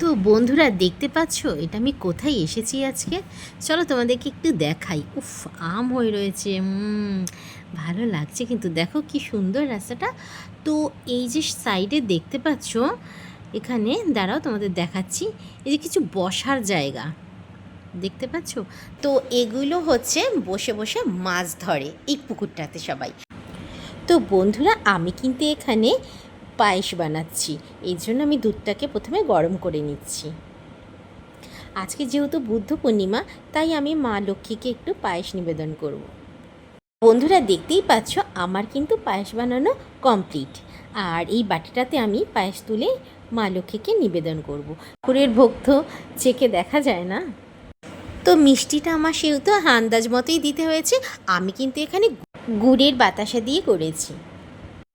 তো বন্ধুরা দেখতে পাচ্ছ? এটা আমি কোথায় এসেছি আজকে? চলো তোমাদেরকে একটু দেখাই। উফ, আম হয়ে রয়েছে। ভালো লাগছে কিন্তু দেখো কি সুন্দর রাস্তাটা। তো এই যে সাইডে দেখতে পাচ্ছ, এখানে দাঁড়াও তোমাদের দেখাচ্ছি। এই যে কিছু বসার জায়গা। দেখতে পাচ্ছ? তো এগুলো হচ্ছে বসে বসে মাছ ধরে এই পুকুরটাতে সবাই। তো বন্ধুরা, আমি কিন্তু এখানে পায়েস বানাচ্ছি। এই জন্য আমি দুধটাকে প্রথমে গরম করে নিচ্ছি। আজকে যেহেতু বুদ্ধ পূর্ণিমা, তাই আমি মা লক্ষ্মীকে একটু পায়েস নিবেদন করব। বন্ধুরা, দেখতেই পাচ্ছ, আমার কিন্তু পায়েস বানানো কমপ্লিট। আর এই বাটিটাতে আমি পায়েস তুলে মা লক্ষ্মীকে নিবেদন করব। ঠাকুরের ভোগ তো চেকে দেখা যায় না? তো মিষ্টিটা আমার সেহেতু আন্দাজ মতোই দিতে হয়েছে। আমি কিন্তু এখানে গুড়ের বাতাসা দিয়ে করেছি।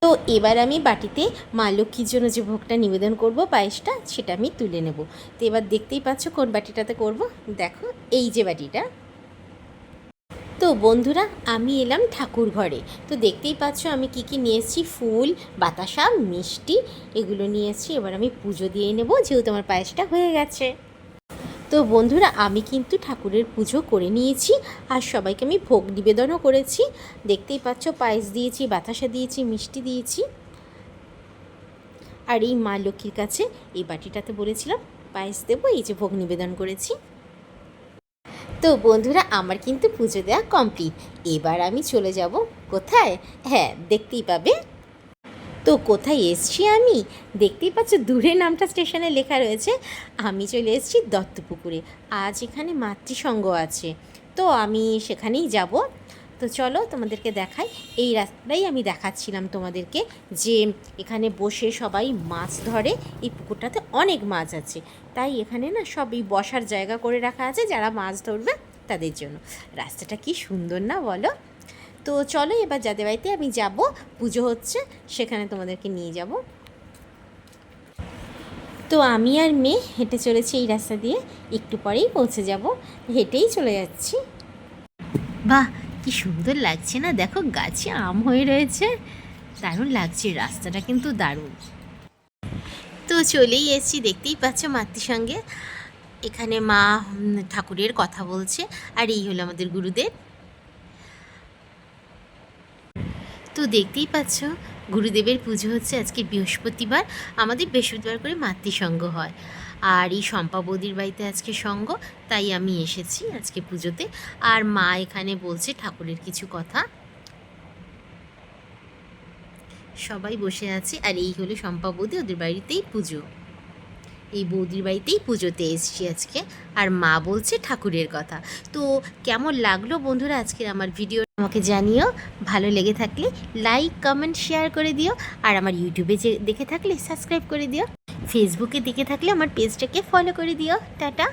তো এবার আমি বাটিতে মা লক্ষ্মীর জন্য যে ভোগটা নিবেদন করব, পায়েসটা, সেটা আমি তুলে নেব। তো এবার দেখতেই পাচ্ছ কোন বাটিটাতে করব। দেখো, এই যে বাটিটা। তো বন্ধুরা, আমি এলাম ঠাকুর ঘরে। তো দেখতেই পাচ্ছ আমি কি কি নিয়েছি ফুল, বাতাসা, মিষ্টি, এগুলো নিয়েছি এবার আমি পুজো দিয়ে নেব, যেহেতু আমার পায়েসটা হয়ে গেছে। তো বন্ধুরা, আমি কিন্তু ঠাকুরের পুজো করে নিয়েছি আর সবাইকে আমি ভোগ নিবেদনও করেছি। দেখতেই পাচ্ছ, পায়েস দিয়েছি, বাতাসা দিয়েছি, মিষ্টি দিয়েছি। আর এই মা লক্ষ্মীর কাছে এই বাটিটাতে বলেছিলাম, পায়েস দেবো, এই যে ভোগ নিবেদন করেছি। তো বন্ধুরা, আমার কিন্তু পুজো দেওয়া কমপ্লিট। এবার আমি চলে যাব কোথায়? হ্যাঁ দেখতেই পাবে। তো কোথায় এসছি আমি? দেখতেই পাচ্ছ দূরে নামটা স্টেশনে লেখা রয়েছে, আমি চলে এসেছি দত্তপুকুরে। আজ এখানে মাতৃসঙ্গ আছে, তো আমি সেখানেই যাব। তো চলো তোমাদেরকে দেখাই, এই রাস্তাটাই আমি দেখাচ্ছিলাম তোমাদেরকে যে এখানে বসে সবাই মাছ ধরে, এই পুকুরটাতে অনেক মাছ আছে। তাই এখানে না সব এই বসার জায়গা করে রাখা আছে, যারা মাছ ধরবে তাদের জন্য। রাস্তাটা কি সুন্দর না বলো? তো চলো এবার যাদের বাড়িতে আমি যাব, পুজো হচ্ছে, সেখানে তোমাদেরকে নিয়ে যাব। তো আমি আর মেয়ে হেঁটে চলেছি এই রাস্তা দিয়ে, একটু পরেই পৌঁছে যাব, হেঁটেই চলে যাচ্ছি। বাহ, কি সুন্দর লাগছে না? দেখো, গাছে আম হয়ে রয়েছে। দারুণ লাগছে, রাস্তাটা কিন্তু দারুণ। তো চলেই এসেছি, দেখতেই পাচ্ছ মাতৃ সঙ্গে। এখানে মা ঠাকুরের কথা বলছে, আর এই হলো আমাদের গুরুদেব। তো দেখতেই পাচ্ছ, গুরুদেবের পুজো হচ্ছে আজকে বৃহস্পতিবার। আমাদের বৃহস্পতিবার করে মাতৃসঙ্গ হয়। আর এই শম্পা বৌদির বাড়িতে আজকে সঙ্গ, তাই আমি এসেছি আজকে পুজোতে। আর মা এখানে বলছে ঠাকুরের কিছু কথা। সবাই বসে আছে, আর এই হলো শম্পা বৌদি, ওদের বাড়িতেই পুজো। এই বৌদির বাড়িতেই পুজোতে এসছি আজকে। আর মা বলছে ঠাকুরের কথা। তো কেমন লাগল বন্ধুরা আজকের আমার ভিডিও আমাকে জানিও। ভালো লেগে থাকলে লাইক কমেন্ট শেয়ার করে দিও। আর আমার ইউটিউবে যে দেখে থাকলে সাবস্ক্রাইব করে দিও। ফেসবুকে দেখে থাকলে আমার পেজটাকে ফলো করে দিও। টাটা।